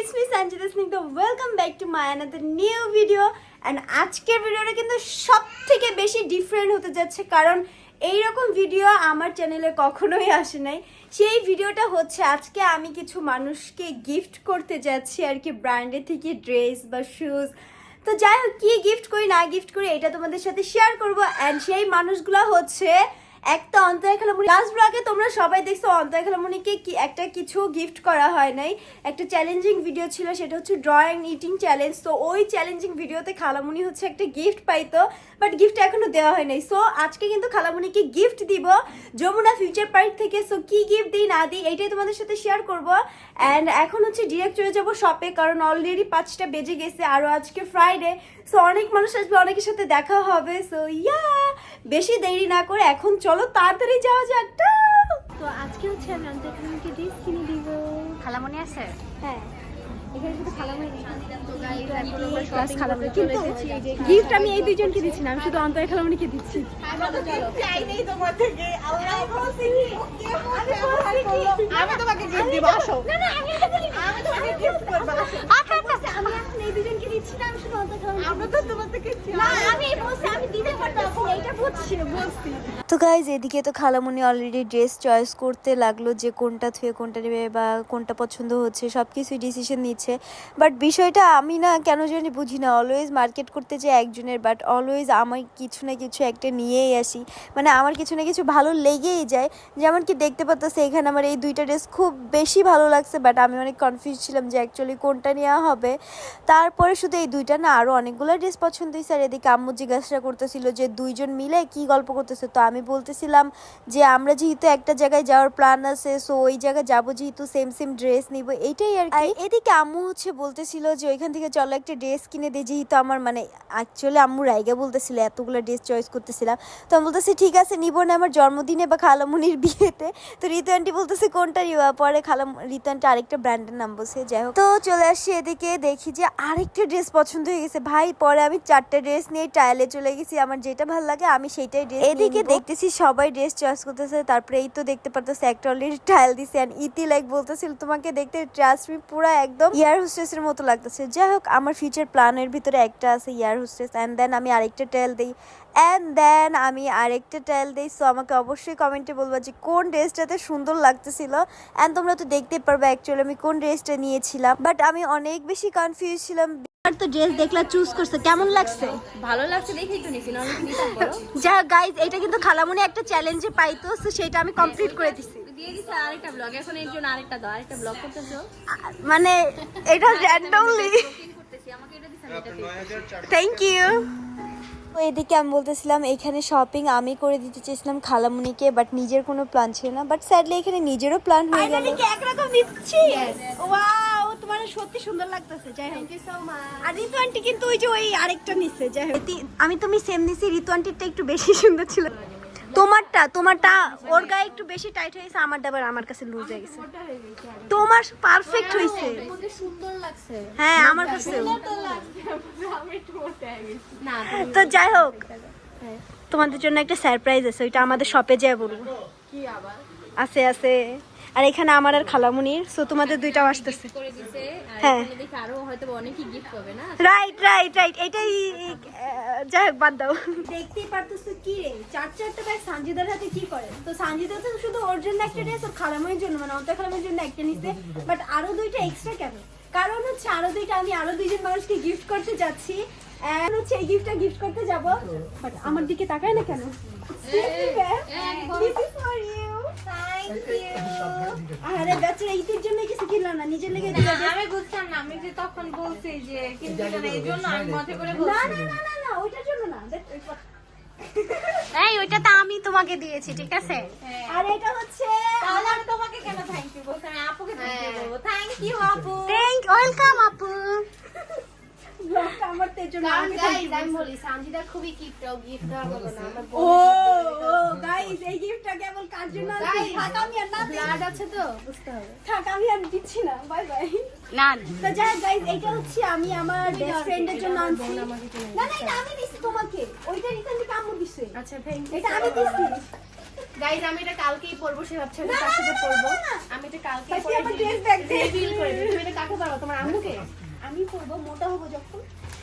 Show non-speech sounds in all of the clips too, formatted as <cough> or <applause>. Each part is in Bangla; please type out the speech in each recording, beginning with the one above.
It's me Sanjita Snigdha welcome back to my another new video and আজকের ভিডিওটা কিন্তু সব থেকে বেশি ডিফারেন্ট হতে যাচ্ছে, কারণ এইরকম ভিডিও আমার চ্যানেলে কখনোই আসে নাই। সেই ভিডিওটা হচ্ছে, আজকে আমি কিছু মানুষকে গিফট করতে যাচ্ছি আর কি ব্র্যান্ডের থেকে ড্রেস বা শুজ তো যাই হোক, কি গিফট করি, না গিফট করি, এটা তোমাদের সাথে শেয়ার করব। অ্যান্ড সেই মানুষগুলো হচ্ছে একটা অন্তরা খেলামণি লাস্ট ব্লগে তোমরা সবাই দেখছ অন্তরা খেলামণিকে কি একটা কিছু গিফট করা হয় নাই। একটা চ্যালেঞ্জিং ভিডিও ছিল, সেটা হচ্ছে ড্রয়িং ইটিং চ্যালেঞ্জ তো ওই চ্যালেঞ্জিং ভিডিওতে খালামণি হচ্ছে একটা গিফট পাইতো বাট গিফট এখনও দেওয়া হয় নাই। সো আজকে কিন্তু খালামণিকে গিফট দিব যমুনা ফিউচার পার্ক থেকে। সো কি গিফট দিই, না দিই, এইটাই তোমাদের সাথে শেয়ার করব। অ্যান্ড এখন হচ্ছে ডিরেক্ট চলে যাব শপে কারণ অলরেডি পাঁচটা বেজে গেছে আরও আজকে ফ্রাইডে সো অনেক মানুষ আসবে, অনেকের সাথে দেখা হবে। সো ইয়া বেশি দেরি না করে এখন চলো তাড়াতাড়ি যাওয়া যাক তো আজকে হচ্ছে আমি অন্ত খালামণিকে ড্রেস কিনে দিব। খালামণি আছে? হ্যাঁ। এখানে শুধু খালামণি প্লাস কিন্তু গিফট আমি এই দুইজনকে দিচ্ছি না আমি শুধু অন্তর খালামণিকে দিচ্ছি। আমি তোমাকে গিফট দিব আসো। আমি তোমাকে গিফট করব আসো। আমি এখন এই দুজনকে দিচ্ছি না আমি শুধু অন্তর খালামণি আমরা তো তোমার থেকে না আমি বলছি আমি দিতে পারতাম এটা বুঝছি বলছি তো গাইজ এদিকে তো খালামুনি অলরেডি ড্রেস চয়েস করতে লাগল যে কোনটা থুয়ে, কোনটা নেবে বা কোনটা পছন্দ হচ্ছে সব কিছুই ডিসিশন নিচ্ছে। বাট বিষয়টা আমি না কেন জানি বুঝি না অলওয়েজ মার্কেট করতে যাই একজনের বাট অলওয়েজ আমার কিছু না কিছু একটা নিয়েই আসি। মানে আমার কিছু না কিছু ভালো লেগেই যায়। যেমন কি দেখতে পাচ্ছি এখানে আমার এই দুইটা ড্রেস খুব বেশি ভালো লাগছে বাট আমি অনেক কনফিউজ ছিলাম যে অ্যাকচুয়ালি কোনটা নেওয়া হবে। তারপরে শুধু এই দুইটা না আরও অনেকগুলো ড্রেস পছন্দ হয়েছে। আর এদিকে আম্মু জিজ্ঞাসা করতেছিল যে দুইজন মিলে কি গল্প করতেছে? তো আমি বলতেছিলাম যে, আমরা যেহেতু একটা জায়গায় যাওয়ার প্ল্যান আছে সো ওই জায়গায় যাব যেহেতু সেম সেম ড্রেস নিব। এইটাই আর কি। এদিকে আম্মু হচ্ছে বলতেছিল যে, ওইখান থেকে চলো একটা ড্রেস কিনে দিই যেহেতু আমার মানে অ্যাকচুয়ালি আম্মু রাইগে বলতেছিল, এতগুলো ড্রেস চয়েস করতেছিলাম। তো আমি বলতেছি, ঠিক আছে, নিব না আমার জন্মদিনে বা খালামুনির বিয়েতে। তো ঋতু আন্টি বলতেছে, কোনটা নিবা? পরে খালাম ঋতু আন্টি আরেকটা ব্র্যান্ডের নাম বলছে, যাই হোক। তো চলে আসছি এদিকে, দেখি যে আরেকটা ড্রেস পছন্দ হয়ে গেছে। ভাই, পরে আমি চারটে ড্রেস নিয়ে ট্রায়ালে চলে গেছি। আমার যেটা ভালো লাগে, আমি ড্রেস এদিকে দেখতেছি সবাই ড্রেস চয়েস করতেছে তারপরে এই তো দেখতে পারতেছে একটা অলরেডি ট্রায়াল দিছে অ্যান্ড ইতি লাইক বলতেছিল তোমাকে দেখতে ট্রাস্ট মি পুরো একদম ইয়ার হোস্টেসের মতো লাগতেছে। যাই হোক আমার ফিউচার প্ল্যানের ভিতরে একটা আছে ইয়ার হোস্টেস অ্যান্ড দেন আমি আরেকটা ট্রায়াল দিই। অ্যান্ড দেন আমি আরেকটা ট্রায়াল দিই। সো আমাকে অবশ্যই কমেন্টে বলব যে কোন ড্রেসটাতে সুন্দর লাগতেছিল? অ্যান্ড তোমরা তো দেখতে পারবে অ্যাকচুয়ালি আমি কোন ড্রেসটা নিয়েছিলাম। বাট আমি অনেক বেশি কনফিউজ ছিলাম। আর তো ড্রেস দেখলা চুজ করছে কেমন লাগছে? ভালো লাগছে দেখেই তো নিছি না যা গাইজ এটা কিন্তু খালামুনি একটা চ্যালেঞ্জে পাইতো তো সেটা আমি কমপ্লিট করে দিছি। দিয়ে দিছে আরেকটা ব্লগ এখন এর জন্য আরেকটা দাও আরেকটা ব্লগ করতেছো? আ- মানে এটা র্যান্ডমলি থ্যাংক ইউ এদিকে আমি বলতেছিলাম এখানে শপিং আমি করে দিতে চেয়েছিলাম খালামুনিকে বাট নিজের কোনো প্ল্যান ছিল না বাট স্যাডলি এখানে নিজেরও প্ল্যান হয়ে গেল। ফাইনালি একরকম দিচ্ছি তোমার সত্যি সুন্দর লাগতেছে যাই হোক। আর ঋতু আন্টি কিন্তু ওই যে ওই আরেকটা নিচ্ছে যাই হোক। তি- আমি তুমি সেম নিছি ঋতু আন্টিরটা একটু বেশি সুন্দর ছিল। তোমারটা তোমারটা ওর গায়ে একটু বেশি টাইট হয়েছে আমারটা আবার আমার কাছে লুজ হয়ে গেছে। তোমার পারফেক্ট হয়েছে। সুন্দর লাগছে। হ্যাঁ আমার কাছে। তো যাই হোক তোমাদের জন্য একটা সারপ্রাইজ আছে ওইটা আমাদের শপে যায় বলব। আছে আছে। আর এখানে আমার আর খালামুনির সো তোমাদের দুইটাও আসতেছে। হ্যাঁ। এখানে দেখি আরও হয়তো অনেকই গিফট পাবে না। রাইট রাইট রাইট এটাই আহ, যাই হোক বাদ দাও। দেখতেই পারতেছো কি রে? চার চারটা ব্যাগ সানজিদার হাতে কি করে? তো সানজিদা তো শুধু ওর জন্য একটা ড্রেস খালামের জন্য মানে জন্য একটা নিছে। বাট আরও দুইটা এক্সট্রা কেন? কারণ হচ্ছে আরও দুইটা আমি আরও দুইজন মানুষকে গিফট করতে যাচ্ছি। এন্ড হচ্ছে এই গিফটটা গিফট করতে যাব। বাট আমার দিকে তাকায় না কেন? Is for you. Thank you. আরে বেচারা ঈদের জন্য কিছু কিনলাম না নিজের লেগে আমি বুঝতাম না আমি যে তখন বলছি যে কিন্তু এই জন্য আমি মজা করে বলছি। না না না না ওইটার জন্য না দেখ, ওই পা- এই ওইটা তো আমি তোমাকে দিয়েছি ঠিক আছে? আর এটা হচ্ছে তাহলে আমি তোমাকে কেন থ্যাংক ইউ বলছি? আমি আপুকে থ্যাংক ইউ বলব। থ্যাংক ইউ আপু। থ্যাংক ওয়েলকাম আপু। আমার জন্য আমি বলি সানজিদা খুবই কিপটা গিফট দেওয়ার মতো না আমার ও ও গাইস এই গিফটটা কেবল কার জন্য থাক আমি আর না ব্লাড আছে তো বুঝতে হবে। থাক আমি আর দিচ্ছি না বাই বাই না তো যাই গাইস এইটা হচ্ছে আমি আমার বেস্ট ফ্রেন্ডের জন্য আনছি। না না এটা আমি দিছি তোমাকে। ওইটা দিছে। আচ্ছা থ্যাংক এটা আমি দিছি। গাইস আমি এটা কালকেই পরবো সে ভাবছে আমি তার সাথে পরবো। আমি এটা কালকে পরে dress রিভিল করে দিই তুমি এটা কাকে পড়াবো তোমার আম্মুকে? আমি করব মোটা হব যখন।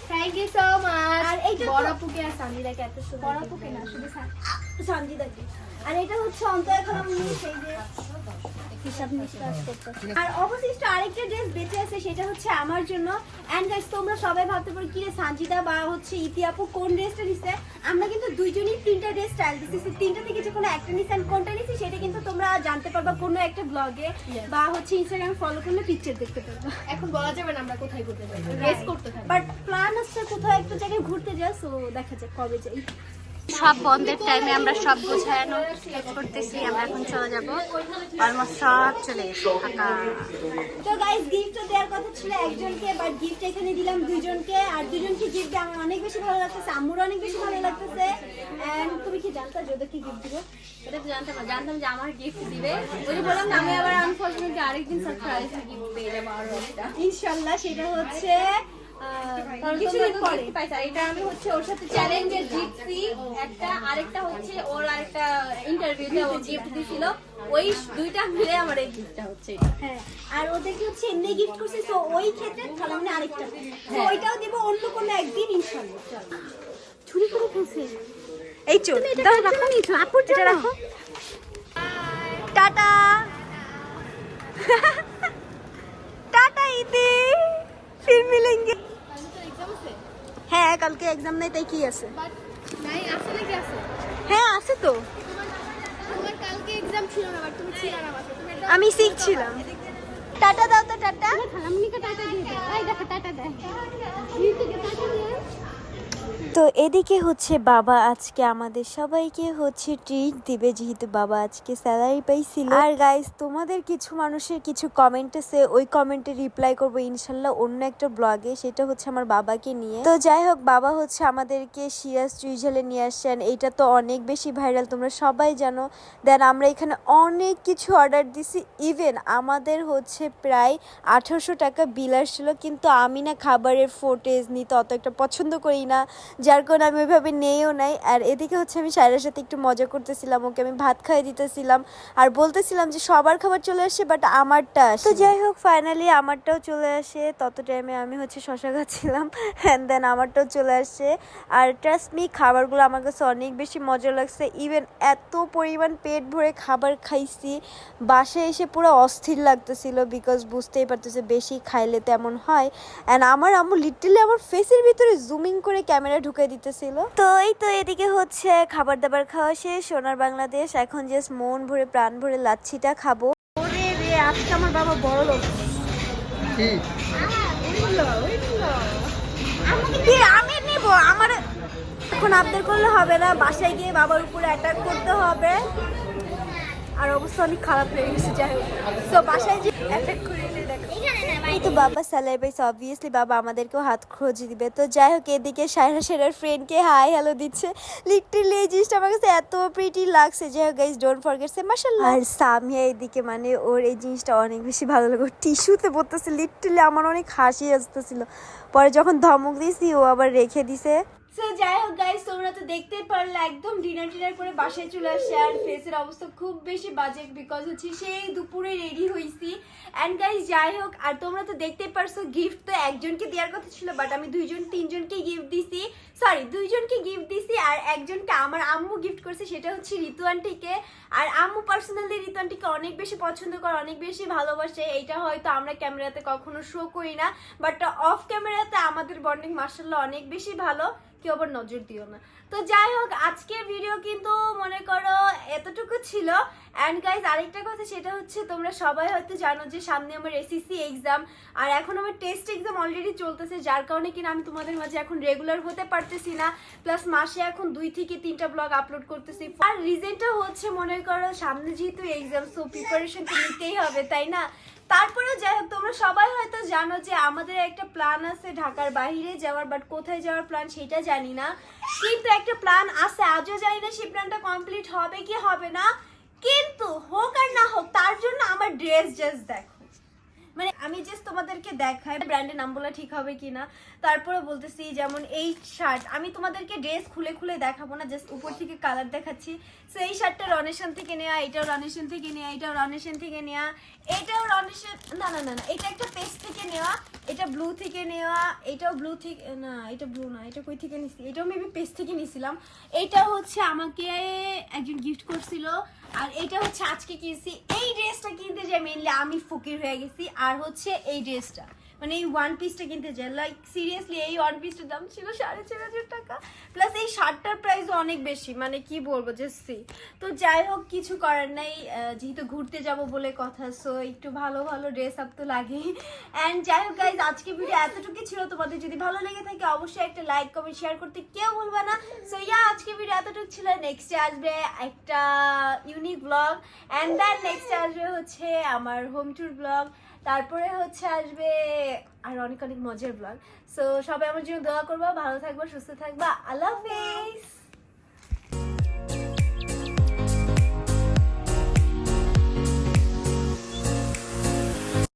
থ্যাংক ইউ সো মাচ আর এইটা বড় পুকে আর সামিরাকে এত সুন্দর বড় পুকে না শুধু সঞ্জিদাকে আর এটা হচ্ছে অন্তর এখন আমি সেই যে হিসাব নিকাশ করতেছি আর অবশিষ্ট আরেকটা ড্রেস বেঁচে আছে সেটা হচ্ছে আমার জন্য। এন্ড গাইস তোমরা সবাই ভাবতে পারো কি রে সানজিদা বা হচ্ছে ইতিআপু কোন ড্রেসটা নিছে? আমরা কিন্তু দুইজনই তিনটা ড্রেস স্টাইল দিছি। তিনটা থেকে যে কোনো একটা নিছি। কোনটা নিছি সেটা কিন্তু তোমরা জানতে পারবা কোনো একটা ব্লগে বা হচ্ছে ইনস্টাগ্রাম ফলো করলে পিকচার দেখতে পারবা। এখন বলা যাবে না আমরা কোথায় ঘুরতে যাই। রেস করতে থাকব বাট প্ল্যান হচ্ছে কোথাও একটা জায়গায় ঘুরতে যাও সো দেখা যাক কবে যাই। সব বন্ধের টাইমে আমরা সব গোছানো করতেছি আমরা এখন চলে যাব। অলমোস্ট সব চলে তো গাইস গিফট দেওয়ার কথা ছিল একজনকে বাট গিফট এখানে দিলাম দুইজনকে আর দুজনকে গিফট দিয়ে আমার অনেক বেশি ভালো লাগতেছে আম্মুর অনেক বেশি ভালো লাগতেছে। এন্ড তুমি কি জানতা যদি কি গিফট দিব? এটা তো জানতাম না জানতাম যে আমার গিফট দিবে। ওই বললাম না আমি আবার আনফরচুনেটলি আরেকদিন সারপ্রাইজ গিফট পেয়ে যাব আরও ইনশাআল্লাহ সেটা হচ্ছে কিছুদিন পরে। এটা আমি হচ্ছে ওর সাথে চ্যালেঞ্জে জিতছি। একটা আরেকটা হচ্ছে ওর আরেকটা ইন্টারভিউতে ও গিফট দিছিল। ওই দুইটা মিলে আমার এই গিফটটা হচ্ছে হ্যাঁ আর ওদেরকে হচ্ছে এমনি গিফট করছি সো ওই ক্ষেত্রে তাহলে মানে আরেকটা। তো ওইটাও দিব অন্য কোনো একদিন ইনশাআল্লাহ। চুরি করে ফেলছে। এই চল দাও রাখো। নিছো আপুর এটা রাখো। টাটা। টাটা <laughs> ইতি। হ্যাঁ কালকে এক্সাম নাই তাই কি আছে নাই আসলে কি আছে হ্যাঁ আছে তো তোমার কালকে এক্সাম ছিল না বাট তুমি ছিল না বাসা তুমি এটা আমি শিখছিলাম টাটা দাও তো টাটা খালামনিকে টাটা দিয়ে দে এই দেখো টাটা দেয় ঋতুকে টাটা দিয়ে তো এদিকে হচ্ছে বাবা আজকে আমাদের সবাইকে হচ্ছে ট্রিট দিবে, যেহেতু বাবা আজকে স্যালারি পাইছিল। আর গাইস তোমাদের কিছু মানুষের কিছু কমেন্ট আছে, ওই কমেন্টে রিপ্লাই করব ইনশাল্লাহ অন্য একটা ব্লগে সেটা হচ্ছে আমার বাবাকে নিয়ে। তো যাই হোক, বাবা হচ্ছে আমাদেরকে সিরাজ ট্রিজালে নিয়ে আসছেন। এইটা তো অনেক বেশি ভাইরাল তোমরা সবাই জানো। দেন আমরা এখানে অনেক কিছু অর্ডার দিছি। ইভেন আমাদের হচ্ছে প্রায় আঠারোশো টাকা বিল আসছিল, কিন্তু আমি না খাবারের ফোটেজ নিতে অত একটা পছন্দ করি না। যার কারণে আমি ওইভাবে নেইও নাই। আর এদিকে হচ্ছে আমি সাইরার সাথে একটু মজা করতেছিলাম ওকে আমি ভাত খাইয়ে দিতেছিলাম। আর বলতেছিলাম যে সবার খাবার চলে আসে বাট আমারটা তো যাই হোক ফাইনালি আমারটাও চলে আসে। তত টাইমে আমি হচ্ছে শশা খাচ্ছিলাম অ্যান্ড দেন আমারটাও চলে আসে। আর ট্রাস্ট মি খাবারগুলো আমার কাছে অনেক বেশি মজা লাগছে। ইভেন এত পরিমাণ পেট ভরে খাবার খাইছি বাসায় এসে পুরো অস্থির লাগতেছিল বিকজ বুঝতেই পারতেছে বেশি খাইলে তেমন হয়। অ্যান্ড আমার আম্মু লিটারলি আমার ফেসের ভিতরে জুমিং করে ক্যামেরা ঢুকে দিতেছিল। তো এই তো এদিকে হচ্ছে খাবার দাবার খাওয়া শেষ সোনার বাংলাদেশ। এখন জাস্ট মন ভরে প্রাণ ভরে লাচ্ছিটা খাব। আজকে আমার বাবা বড় লোক। আমি নিব? আমার এখন আবদার করলে হবে না। বাসায় গিয়ে বাবার উপরে অ্যাটাক করতে হবে। আর অবস্থা অনেক খারাপ হয়ে গেছে যাই হোক। তো বাসায় যে অ্যাটাক করে দেখো। এই তো বাবা সালাই পাইছে অবভিয়াসলি বাবা আমাদেরকেও হাত খোঁজ দিবে। তো যাই হোক, এদিকে সায়রা সেরার ফ্রেন্ডকে হাই হ্যালো দিচ্ছে। লিটারলি এই জিনিসটা আমার কাছে এত প্রিটি লাগছে। যাই হোক guys don't forget say martial আর সামিয়া এদিকে মানে ওর এই জিনিসটা অনেক বেশি ভালো লাগে। টিস্যুতে পড়তেছে লিটারলি আমার অনেক হাসি আসতেছিল। পরে যখন ধমক দিয়েছি, ও আবার রেখে দিছে। সো যাই হোক গাইস তোমরা তো দেখতেই পারলে একদম ডিনার টিনার করে বাসায় চলে আসছে আর ফেসের অবস্থা খুব বেশি বাজে বিকজ হচ্ছে সেই দুপুরে রেডি হয়েছি অ্যান্ড গাইস যাই হোক, আর তোমরা তো দেখতেই পারছ গিফট তো একজনকে দেওয়ার কথা ছিল বাট আমি দুইজন, তিনজনকে গিফট দিছি। সরি দুইজনকে গিফট দিছি আর একজনকে আমার আম্মু গিফট করছে, সেটা হচ্ছে ঋতু আন্টিকে। আর আম্মু পার্সোনালি ঋতু আন্টিকে অনেক বেশি পছন্দ করে, অনেক বেশি ভালোবাসে। এইটা হয়তো আমরা ক্যামেরাতে কখনো শো করি না বাট অফ ক্যামেরাতে আমাদের বন্ডিং মার্শাল্লাহ অনেক বেশি ভালো। কেউ আবার নজর দিও না। তো যাই হোক, আজকের ভিডিও কিন্তু মনে করো এতটুকু ছিল। অ্যান্ড গাইজ আরেকটা কথা, সেটা হচ্ছে তোমরা সবাই হয়তো জানো যে সামনে আমার এসএসসি এক্সাম আর এখন আমার টেস্ট এক্সাম অলরেডি চলতেছে, যার কারণে কিনা আমি তোমাদের মাঝে এখন রেগুলার হতে পারতেছি না। প্লাস মাসে এখন দুই থেকে তিনটা ব্লগ আপলোড করতেছি। আর রিজনটা হচ্ছে মনে করো, সামনে যেহেতু এক্সাম সো প্রিপারেশন তো নিতেই হবে, তাই না? তারপরে যাই হোক তোমরা সবাই হয়তো জানো যে আমাদের একটা প্ল্যান আছে ঢাকার বাহিরে যাওয়ার বাট কোথায় যাওয়ার প্ল্যান সেটা জানি না। কিন্তু একটা প্ল্যান আছে, আজও জানি না সেই প্ল্যানটা কমপ্লিট হবে কি হবে না। কিন্তু হোক আর না হোক, তার জন্য আমার ড্রেস ড্রেস দেখো। মানে আমি জাস্ট তোমাদেরকে দেখাই ব্র্যান্ডের নাম বলা ঠিক হবে কিনা। তারপরে বলতেছি যেমন এই শার্ট আমি তোমাদেরকে ড্রেস খুলে খুলে দেখাবো না জাস্ট উপর থেকে কালার দেখাচ্ছি। সো এই শার্টটা রনেশন থেকে নেওয়া এটাও রনেশন থেকে নেওয়া এটাও রনেশন থেকে নেওয়া এটাও রনেশন না না না না, এটা একটা পেস্ট থেকে নেওয়া এটা ব্লু থেকে নেওয়া এটাও ব্লু থেকে, না, এটা ব্লু না, এটা কই থেকে নিছি? এটাও মেবি পেস্ট থেকে নিছিলাম। এটা হচ্ছে আমাকে একজন গিফট করছিল। আর এটা হচ্ছে আজকে কিনছি। এই ড্রেসটা কিনতে যাই মেনলি আমি ফকির হয়ে গেছি। আর হচ্ছে এই ড্রেসটা। মানে এই ওয়ান পিসটা কিনতে যাই। লাইক সিরিয়াসলি এই ওয়ান পিসটার দাম ছিল সাড়ে চার হাজার টাকা। প্লাস এই শার্টটার প্রাইসও অনেক বেশি মানে কি বলব যে সি তো যাই হোক, কিছু করার নেই। যেহেতু ঘুরতে যাব বলে কথা সো একটু ভালো ভালো ড্রেস আপ তো লাগেই। অ্যান্ড যাই হোক গাইজ আজকে ভিডিও এতটুকু ছিল। তোমাদের যদি ভালো লেগে থাকে, অবশ্যই একটা লাইক কমেন্ট শেয়ার করতে কেউ ভুলবে না। সো ইয়া আজকে ভিডিও এতটুকু ছিল। নেক্সটে আসবে একটা ইউনিক ব্লগ অ্যান্ড দেন নেক্সটে আসবে হচ্ছে আমার হোম ট্যুর ব্লগ তারপরে হচ্ছে আসবে আর অনেক অনেক মজার ব্লগ সো সবাই আমার জন্য দোয়া করব, ভালো থাকব, সুস্থ থাকবা, আল্লাহ